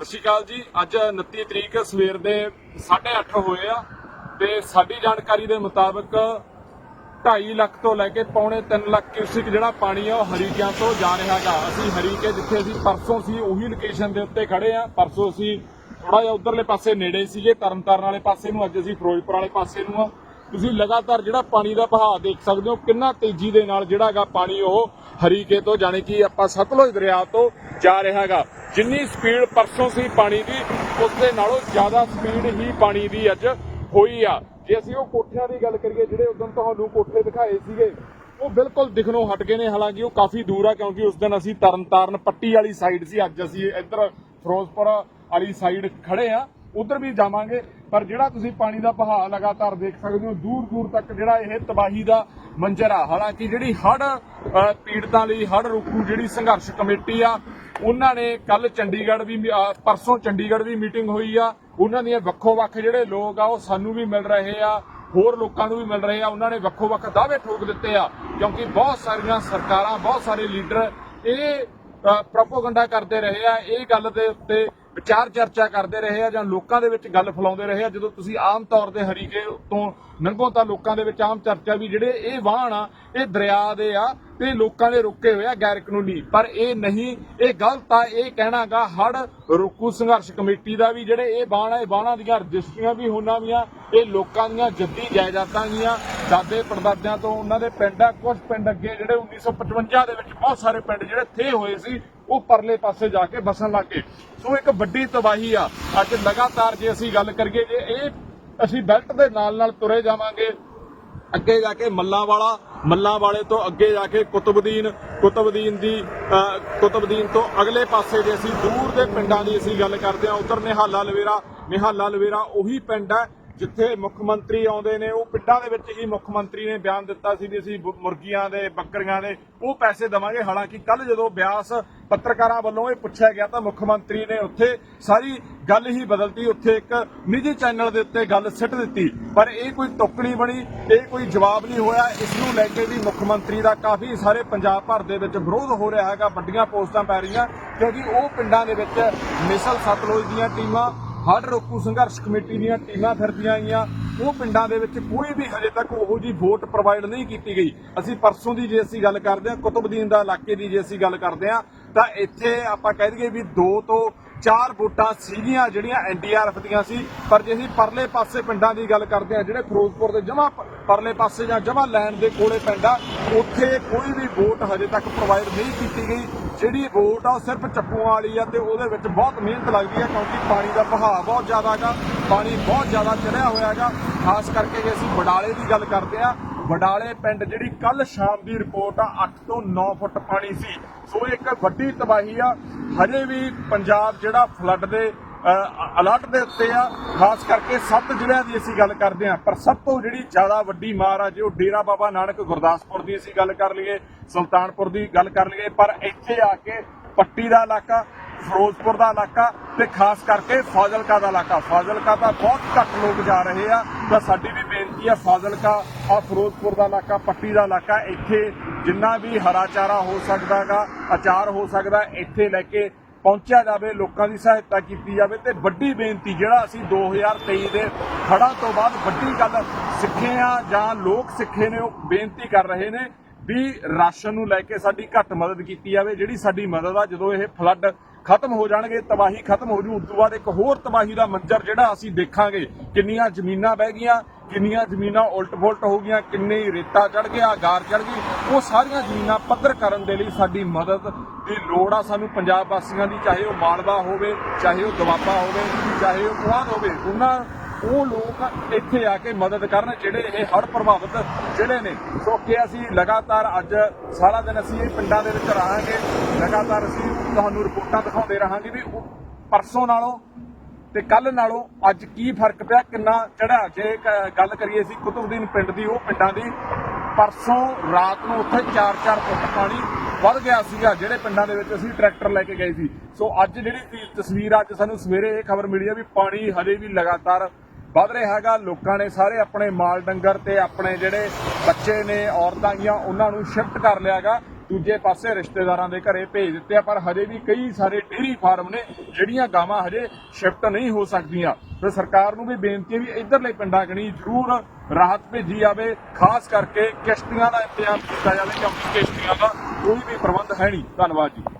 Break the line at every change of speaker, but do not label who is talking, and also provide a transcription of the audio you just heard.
ਸਤਿ ਸ਼੍ਰੀ ਅਕਾਲ ਜੀ। ਅੱਜ 29 ਤਰੀਕ ਸਵੇਰ ਦੇ 8:30 ਹੋਏ ਆ ਤੇ ਸਾਡੀ ਜਾਣਕਾਰੀ ਦੇ ਮੁਤਾਬਕ 2.5 ਲੱਖ ਤੋਂ ਲੈ ਕੇ ਪੌਣੇ 3 ਲੱਖ ਕਿਊਸਿਕ ਜਿਹੜਾ ਪਾਣੀ ਆ ਉਹ ਹਰੀਕਿਆਂ ਤੋਂ ਜਾ ਰਿਹਾ ਰਿਹਾਗਾ ਅਸੀਂ ਹਰੀਕੇ ਜਿੱਥੇ ਅਸੀਂ ਪਰਸੋਂ ਸੀ ਉਹੀ ਲੋਕੇਸ਼ਨ ਦੇ ਉੱਤੇ ਖੜੇ ਆ। ਪਰਸੋਂ ਅਸੀਂ ਥੋੜਾ ਜਿਹਾ ਉਧਰਲੇ ਪਾਸੇ ਨੇੜੇ ਸੀਗੇ, ਤਰਨਤਾਰਨ ਵਾਲੇ ਪਾਸੇ ਨੂੰ, ਅੱਜ ਅਸੀਂ ਫਿਰੋਜ਼ਪੁਰ ਵਾਲੇ ਪਾਸੇ ਨੂੰ ਆ। ਤੁਸੀਂ ਲਗਾਤਾਰ ਜਿਹੜਾ ਪਾਣੀ ਦਾ ਵਹਾਅ ਦੇਖ ਸਕਦੇ ਹੋ, ਕਿੰਨਾ ਤੇਜ਼ੀ ਦੇ ਨਾਲ ਜਿਹੜਾ ਹੈਗਾ ਪਾਣੀ ਉਹ ਹਰੀਕੇ ਤੋਂ, ਜਾਣੀ ਕਿ ਆਪਾਂ ਸਤਲੁਜ ਦਰਿਆ ਤੋਂ ਜਾ ਰਿਹਾ ਹੈਗਾ। ਜਿੰਨੀ ਸਪੀਡ ਪਰਸੋਂ ਸੀ ਪਾਣੀ ਦੀ ਉਸ ਦੇ ਨਾਲੋਂ ਜ਼ਿਆਦਾ ਸਪੀਡ ਹੀ ਪਾਣੀ ਦੀ ਅੱਜ ਹੋਈ ਆ। ਜੇ ਅਸੀਂ ਉਹ ਕੋਠਿਆਂ ਦੀ ਗੱਲ ਕਰੀਏ, ਜਿਹੜੇ ਉਦੋਂ ਤੁਹਾਨੂੰ ਕੋਠੇ ਦਿਖਾਏ ਸੀਗੇ, ਉਹ ਬਿਲਕੁਲ ਦਿਖਣੋਂ ਹਟ ਗਏ ਨੇ। ਹਾਲਾਂਕਿ ਉਹ ਕਾਫੀ ਦੂਰ ਆ, ਕਿਉਂਕਿ ਉਸ ਦਿਨ ਅਸੀਂ ਤਰਨਤਾਰਨ ਪੱਟੀ ਵਾਲੀ ਸਾਈਡ ਸੀ। ਅੱਜ ਅਸੀਂ ਇੱਧਰ ਫਿਰੋਜ਼ਪੁਰ ਵਾਲੀ ਸਾਈਡ ਖੜੇ ਆ। ਉਧਰ ਵੀ ਜਾਵਾਂਗੇ, ਪਰ ਜਿਹੜਾ ਤੁਸੀਂ ਪਾਣੀ ਦਾ ਵਹਾਅ ਲਗਾਤਾਰ ਦੇਖ ਸਕਦੇ ਹੋ ਦੂਰ ਦੂਰ ਤੱਕ ਜਿਹੜਾ ਇਹ ਤਬਾਹੀ ਦਾ ਮੰਜ਼ਰ ਆ। ਹਾਲਾਂਕਿ ਜਿਹੜੀ ਹੜ ਪੀੜਤਾਂ ਲਈ ਹੜ ਰੋਕੂ ਜਿਹੜੀ ਸੰਘਰਸ਼ ਕਮੇਟੀ ਆ ਉਹਨਾਂ ਨੇ ਕੱਲ ਚੰਡੀਗੜ੍ਹ ਵੀ ਅਹ, ਪਰਸੋਂ ਚੰਡੀਗੜ੍ਹ ਵੀ ਮੀਟਿੰਗ ਹੋਈ ਆ। ਉਹਨਾਂ ਦੀਆਂ ਵੱਖੋ ਵੱਖ ਜਿਹੜੇ ਲੋਕ ਆ ਉਹ ਸਾਨੂੰ ਵੀ ਮਿਲ ਰਹੇ ਆ ਹੋਰ ਲੋਕਾਂ ਨੂੰ ਵੀ ਮਿਲ ਰਹੇ ਆ। ਉਹਨਾਂ ਨੇ ਵੱਖੋ ਵੱਖ ਦਾਅਵੇ ਠੋਕ ਦਿੱਤੇ ਆ ਕਿਉਂਕਿ ਬਹੁਤ ਸਾਰੀਆਂ ਸਰਕਾਰਾਂ ਬਹੁਤ ਸਾਰੇ ਲੀਡਰ ਇਹ ਪ੍ਰੋਪੋਗੰਡਾ ਕਰਦੇ ਰਹੇ ਆ ਇਹ ਗੱਲ ਦੇ ਉੱਤੇ ਵਿਚਾਰ ਚਰਚਾ ਕਰਦੇ ਰਹੇ ਆ ਜਾਂ ਲੋਕਾਂ ਦੇ ਵਿੱਚ ਗੱਲ ਫੈਲਾਉਂਦੇ ਰਹੇ ਆ। ਜਦੋਂ ਤੁਸੀਂ ਆਮ ਤੌਰ ਤੇ ਹਰੀਕੇ ਤੋਂ ਲੰਘੋ ਤਾਂ ਲੋਕਾਂ ਦੇ ਵਿੱਚ ਆਮ ਚਰਚਾ ਵੀ ਜਿਹੜੇ ਇਹ ਵਾਹਣ ਆ ਇਹ ਦਰਿਆ ਦੇ ਆ ਤੇ ਲੋਕਾਂ ਦੇ ਰੁਕੇ ਹੋਏ ਆ ਗੈਰ ਕਾਨੂੰਨੀ। ਪਰ ਇਹ ਨਹੀਂ, ਇਹ ਗਲਤ ਆ। ਇਹ ਕਹਿਣਾਗਾ ਹੜ ਰੋਕੂ ਸੰਘਰਸ਼ ਕਮੇਟੀ ਦਾ ਵੀ, ਜਿਹੜੇ ਇਹ ਬਾਣ ਆ, ਇਹ ਬਾਣਾਂ ਦੀਆਂ ਰਜਿਸਟਰੀਆਂ ਵੀ ਹੋਣਾ ਵੀਆਂ ਇਹ ਲੋਕਾਂ ਦੀਆਂ ਜੱਦੀ ਜਾਇਦਾਦਾਂ ਗੀਆਂ। ਦਾਦੇ ਪੜਦਾਦਿਆਂ ਤੋਂ ਉਹਨਾਂ ਦੇ ਪਿੰਡ ਆ ਕੁਝ ਪਿੰਡ ਅੱਗੇ ਜਿਹੜੇ 1955 ਦੇ ਵਿੱਚ ਬਹੁਤ ਸਾਰੇ ਪਿੰਡ ਜਿਹੜੇ ਥੇ ਹੋਏ ਸੀ, ਉਹ ਪਰਲੇ ਪਾਸੇ ਜਾ ਕੇ ਬਸਣ ਲੱਗੇ ਸੋ ਇੱਕ ਵੱਡੀ ਤਬਾਹੀ ਆ। ਅੱਜ ਲਗਾਤਾਰ ਜੇ ਅਸੀਂ ਗੱਲ ਕਰੀਏ, ਜੇ ਇਹ ਅਸੀਂ ਬੈਲਟ ਦੇ ਨਾਲ ਨਾਲ ਤੁਰੇ ਜਾਵਾਂਗੇ ਅੱਗੇ ਜਾ ਕੇ ਮੱਲਾਂ ਵਾਲਾ ਮੱਲਾਂ ਵਾਲੇ ਤੋਂ ਅੱਗੇ ਜਾ ਕੇ ਕੁਤਬਦੀਨ ਕੁਤਬਦੀਨ ਦੀ ਕੁਤਬਦੀਨ ਤੋਂ ਅਗਲੇ ਪਾਸੇ ਦੇ ਅਸੀਂ ਦੂਰ ਦੇ ਪਿੰਡਾਂ ਦੀ ਅਸੀਂ ਗੱਲ ਕਰਦੇ ਹਾਂ, ਉਧਰ ਨਿਹਾਲਾ ਲਵੇਰਾ ਨਿਹਾਲਾ ਲਵੇਰਾ ਉਹੀ ਪਿੰਡ ਹੈ ਜਿੱਥੇ ਮੁੱਖ ਮੰਤਰੀ ਆਉਂਦੇ ਨੇ, ਉਹ ਪਿੰਡਾਂ ਦੇ ਵਿੱਚ ਹੀ ਮੁੱਖ ਮੰਤਰੀ ਨੇ ਬਿਆਨ ਦਿੱਤਾ ਸੀ ਵੀ ਅਸੀਂ ਮੁਰਗੀਆਂ ਦੇ, ਬੱਕਰੀਆਂ ਦੇ, ਉਹ ਪੈਸੇ ਦਵਾਂਗੇ। ਹਾਲਾਂਕਿ ਕੱਲ ਜਦੋਂ ਬਿਆਸ ਪੱਤਰਕਾਰਾਂ ਵੱਲੋਂ ਇਹ ਪੁੱਛਿਆ ਗਿਆ ਤਾਂ ਮੁੱਖ ਮੰਤਰੀ ਨੇ ਉੱਥੇ ਸਾਰੀ ਗੱਲ ਹੀ ਬਦਲਤੀ। ਉੱਥੇ ਇੱਕ ਨਿੱਜੀ ਚੈਨਲ ਦੇ ਉੱਤੇ ਗੱਲ ਸਿੱਟ ਦਿੱਤੀ। ਪਰ ਇਹ ਕੋਈ ਤੁੱਕ ਨਹੀਂ ਬਣੀ, ਇਹ ਕੋਈ ਜਵਾਬ ਨਹੀਂ ਹੋਇਆ। ਇਸ ਨੂੰ ਲੈ ਕੇ ਵੀ ਮੁੱਖ ਮੰਤਰੀ ਦਾ ਕਾਫੀ ਸਾਰੇ ਪੰਜਾਬ ਭਰ ਦੇ ਵਿੱਚ ਵਿਰੋਧ ਹੋ ਰਿਹਾ ਹੈਗਾ। ਵੱਡੀਆਂ ਪੋਸਟਾਂ ਪੈ ਰਹੀਆਂ ਕਿਉਂਕਿ ਉਹ ਪਿੰਡਾਂ ਦੇ ਵਿੱਚ ਮਿਸਲ ਸਤਲੁਜ ਦੀਆਂ ਟੀਮਾਂ ਹੜ ਰੋਕੂ ਸੰਘਰਸ਼ ਕਮੇਟੀ ਦੀਆਂ ਟੀਮਾਂ ਫਿਰਦੀਆਂ ਆਈਆਂ। ਉਹ ਪਿੰਡਾਂ ਦੇ ਵਿੱਚ ਕੋਈ ਵੀ ਹਜੇ ਤੱਕ ਉਹੋ ਜੀ ਵੋਟ ਪ੍ਰੋਵਾਈਡ ਨਹੀਂ ਕੀਤੀ ਗਈ। ਅਸੀਂ ਪਰਸੋਂ ਦੀ ਜੇ ਅਸੀਂ ਗੱਲ ਕਰਦੇ ਹਾਂ ਕੁਤਬਦੀਨ ਦਾ ਇਲਾਕੇ ਦੀ ਜੇ ਅਸੀਂ ਗੱਲ ਕਰਦੇ ਹਾਂ, ਤਾਂ ਇੱਥੇ ਆਪਾਂ ਕਹਿ ਦਈਏ ਵੀ ਦੋ ਤੋਂ ਚਾਰ ਵੋਟਾਂ ਸੀਗੀਆਂ ਜਿਹੜੀਆਂ ਐਨਡੀਆਰਐਫ ਦੀਆਂ ਸੀ। ਪਰ ਜੇ ਅਸੀਂ ਪਰਲੇ ਪਾਸੇ ਪਿੰਡਾਂ ਦੀ ਗੱਲ ਕਰਦੇ ਹਾਂ, ਜਿਹੜੇ ਫਿਰੋਜ਼ਪੁਰ ਦੇ ਜਮਾ ਪਰਲੇ ਪਾਸੇ ਜਾਂ ਜਮਾ ਲੈਣ ਦੇ ਕੋਲੇ ਪਿੰਡ ਆ, ਉੱਥੇ ਕੋਈ ਵੀ ਵੋਟ ਹਜੇ ਤੱਕ ਪ੍ਰੋਵਾਈਡ ਨਹੀਂ ਕੀਤੀ ਗਈ। ਜਿਹੜੀ ਵੋਟ ਆ, ਉਹ ਸਿਰਫ ਚੱਪੂਆਂ ਵਾਲੀ ਆ ਤੇ ਉਹਦੇ ਵਿੱਚ ਬਹੁਤ ਮਿਹਨਤ ਲੱਗਦੀ ਆ ਕਿਉਂਕਿ ਪਾਣੀ ਦਾ ਵਹਾਅ ਬਹੁਤ ਜ਼ਿਆਦਾ ਹੈਗਾ, ਪਾਣੀ ਬਹੁਤ ਜ਼ਿਆਦਾ ਚੜਿਆ ਹੋਇਆ ਹੈਗਾ। ਖਾਸ ਕਰਕੇ ਜੇ ਅਸੀਂ ਬਡਾਲੇ ਦੀ ਗੱਲ ਕਰਦੇ ਆ ਵਡਾਲੇ ਪਿੰਡ ਜਿਹੜੀ ਕੱਲ ਸ਼ਾਮ ਦੀ ਰਿਪੋਰਟ ਆ 8 ਤੋਂ 9 ਫੁੱਟ ਪਾਣੀ ਸੀ। ਸੋ ਇੱਕ ਵੱਡੀ ਤਬਾਹੀ ਆ। ਹਜੇ ਵੀ ਪੰਜਾਬ ਜਿਹੜਾ ਫਲੱਡ ਦੇ ਅਲਰਟ ਦੇ ਉੱਤੇ ਆ, ਖਾਸ ਕਰਕੇ ਸੱਤ ਜ਼ਿਲ੍ਹਿਆਂ ਦੀ ਅਸੀਂ ਗੱਲ ਕਰਦੇ ਆ ਪਰ ਸਭ ਤੋਂ ਜਿਹੜੀ ਜ਼ਿਆਦਾ ਵੱਡੀ ਮਾਰ ਆ, ਜੇ ਉਹ ਡੇਰਾ ਬਾਬਾ ਨਾਨਕ ਗੁਰਦਾਸਪੁਰ ਦੀ ਅਸੀਂ ਗੱਲ ਕਰ ਲਈਏ, ਸੁਲਤਾਨਪੁਰ ਦੀ ਗੱਲ ਕਰ ਲਈਏ, ਪਰ ਇੱਥੇ ਆ ਕੇ ਪੱਟੀ ਦਾ ਇਲਾਕਾ ਫਿਰੋਜ਼ਪੁਰ ਦਾ ਇਲਾਕਾ ਤੇ ਖਾਸ ਕਰਕੇ ਫਾਜ਼ਿਲਕਾ ਦਾ ਇਲਾਕਾ। ਫਾਜ਼ਿਲਕਾ ਤਾਂ ਬਹੁਤ ਘੱਟ ਲੋਕ ਜਾ ਰਹੇ ਆ। ਤਾਂ ਸਾਡੀ ਵੀ ਬੇਨਤੀ ਆ, ਫਾਜ਼ਿਲਕਾ ਆ ਫਿਰੋਜ਼ਪੁਰ ਦਾ ਇਲਾਕਾ, ਪੱਟੀ ਦਾ ਇਲਾਕਾ, ਇੱਥੇ ਜਿੰਨਾ ਵੀ ਹਰਾ ਚਾਰਾ ਹੋ ਸਕਦਾਗਾ ਅਚਾਰ ਹੋ ਸਕਦਾ, ਇੱਥੇ ਲੈ ਕੇ ਪਹੁੰਚਿਆ ਜਾਵੇ, ਲੋਕਾਂ ਦੀ ਸਹਾਇਤਾ ਕੀਤੀ ਜਾਵੇ ਤੇ ਵੱਡੀ ਬੇਨਤੀ ਜਿਹੜਾ ਅਸੀਂ 2023 ਦੇ ਖੜਾ ਤੋਂ ਬਾਅਦ ਵੱਡੀ ਗੱਲ ਸਿੱਖੇ ਆ ਜਾਂ ਲੋਕ ਸਿੱਖੇ ਨੇ, ਉਹ ਬੇਨਤੀ ਕਰ ਰਹੇ ਨੇ ਵੀ ਰਾਸ਼ਨ ਨੂੰ ਲੈ ਕੇ ਸਾਡੀ ਘੱਟ ਮਦਦ ਕੀਤੀ ਜਾਵੇ। ਜਿਹੜੀ ਸਾਡੀ ਮਦਦ ਆ, ਜਦੋਂ ਇਹ ਫਲੱਡ ਖਤਮ ਹੋ ਜਾਣਗੇ, ਤਬਾਹੀ ਖਤਮ ਹੋ ਜੂ। ਉਸ ਤੋਂ ਬਾਅਦ ਇੱਕ ਹੋਰ ਤਬਾਹੀ ਦਾ ਮੰਜ਼ਰ ਜਿਹੜਾ ਅਸੀਂ ਦੇਖਾਂਗੇ, ਕਿੰਨੀਆਂ ਜ਼ਮੀਨਾਂ ਬਹਿ ਗਈਆਂ, ਕਿੰਨੀਆਂ ਜ਼ਮੀਨਾਂ ਉਲਟ ਫੁਲਟ ਹੋ ਗਈਆਂ, ਕਿੰਨੇ ਰੇਤਾ ਚੜ ਗਿਆ ਗਾਰ ਚੜ ਗਈ ਉਹ ਸਾਰੀਆਂ ਜ਼ਮੀਨਾਂ ਪੱਧਰ ਕਰਨ ਦੇ ਲਈ ਸਾਡੀ ਮਦਦ ਦੀ ਲੋੜ ਆ ਸਾਨੂੰ ਪੰਜਾਬ ਵਾਸੀਆਂ ਦੀ, ਚਾਹੇ ਉਹ ਮਾਲਵਾ ਹੋਵੇ, ਚਾਹੇ ਉਹ ਦਵਾਬਾ ਹੋਵੇ, ਚਾਹੇ ਉਹ ਪੁਆਧ ਹੋਵੇ। ਉਹਨਾਂ ਉਹ ਲੋਕ ਇੱਥੇ ਆ ਕੇ ਮਦਦ ਕਰਨ, ਜਿਹੜੇ ਇਹ ਹੜ੍ਹ ਪ੍ਰਭਾਵਿਤ ਜਿਹੜੇ ਨੇ। ਸੋ ਕਿ ਅਸੀਂ ਲਗਾਤਾਰ ਅੱਜ ਸਾਰਾ ਦਿਨ ਅਸੀਂ ਇਹ ਪਿੰਡਾਂ ਦੇ ਵਿੱਚ ਰਹਾਂਗੇ। ਲਗਾਤਾਰ ਅਸੀਂ ਤੁਹਾਨੂੰ ਰਿਪੋਰਟਾਂ ਦਿਖਾਉਂਦੇ ਰਹਾਂਗੇ ਵੀ ਪਰਸੋਂ ਨਾਲੋਂ ਤੇ ਕੱਲ ਨਾਲੋਂ ਅੱਜ ਕੀ ਫ਼ਰਕ ਪਿਆ, ਕਿੰਨਾ ਚੜਿਆ ਜੇ ਗੱਲ ਕਰੀਏ ਅਸੀਂ ਕੁਤਬਦੀਨ ਪਿੰਡ ਦੀ, ਉਹ ਪਿੰਡਾਂ ਦੀ, ਪਰਸੋਂ ਰਾਤ ਨੂੰ ਉੱਥੇ 4-4 ਫੁੱਟ ਪਾਣੀ ਵੱਧ ਗਿਆ ਸੀਗਾ, ਜਿਹੜੇ ਪਿੰਡਾਂ ਦੇ ਵਿੱਚ ਅਸੀਂ ਟਰੈਕਟਰ ਲੈ ਕੇ ਗਏ ਸੀ। ਸੋ ਅੱਜ ਜਿਹੜੀ ਤਸਵੀਰ ਅੱਜ ਸਾਨੂੰ ਸਵੇਰੇ ਇਹ ਖਬਰ ਮਿਲੀ ਹੈ ਵੀ ਪਾਣੀ ਹਜੇ ਵੀ ਲਗਾਤਾਰ ਵੱਧ ਰਿਹਾ ਹੈਗਾ। ਲੋਕਾਂ ਨੇ ਸਾਰੇ ਆਪਣੇ ਮਾਲ ਡੰਗਰ ਤੇ ਆਪਣੇ ਜਿਹੜੇ ਬੱਚੇ ਨੇ, ਔਰਤਾਂ ਗੀਆਂ ਉਹਨਾਂ ਨੂੰ ਸ਼ਿਫਟ ਕਰ ਲਿਆ ਲਿਆਗਾ ਦੂਜੇ ਪਾਸੇ ਰਿਸ਼ਤੇਦਾਰਾਂ ਦੇ ਘਰੇ ਭੇਜ ਦਿੱਤੇ ਆ, ਪਰ ਹਜੇ ਵੀ ਕਈ ਸਾਰੇ ਡੇਰੀ ਫਾਰਮ ਨੇ ਜਿਹੜੀਆਂ ਗਾਵਾਂ ਹਜੇ ਸ਼ਿਫਟ ਨਹੀਂ ਹੋ ਸਕਦੀਆਂ। ਤੇ ਸਰਕਾਰ ਨੂੰ ਵੀ ਬੇਨਤੀ ਹੈ ਵੀ ਇਧਰਲੇ ਪਿੰਡਾਂ ਕਣੀ ਜ਼ਰੂਰ ਰਾਹਤ ਭੇਜੀ ਜਾਵੇ। ਖਾਸ ਕਰਕੇ ਕਿਸ਼ਤੀਆਂ ਦਾ ਇੰਤਜ਼ਾਮ ਕੀਤਾ ਜਾਵੇ, ਕਿਉਂਕਿ ਕਿਸ਼ਤੀਆਂ ਦਾ ਕੋਈ ਵੀ ਪ੍ਰਬੰਧ ਹੈ ਨਹੀਂ। ਧੰਨਵਾਦ ਜੀ।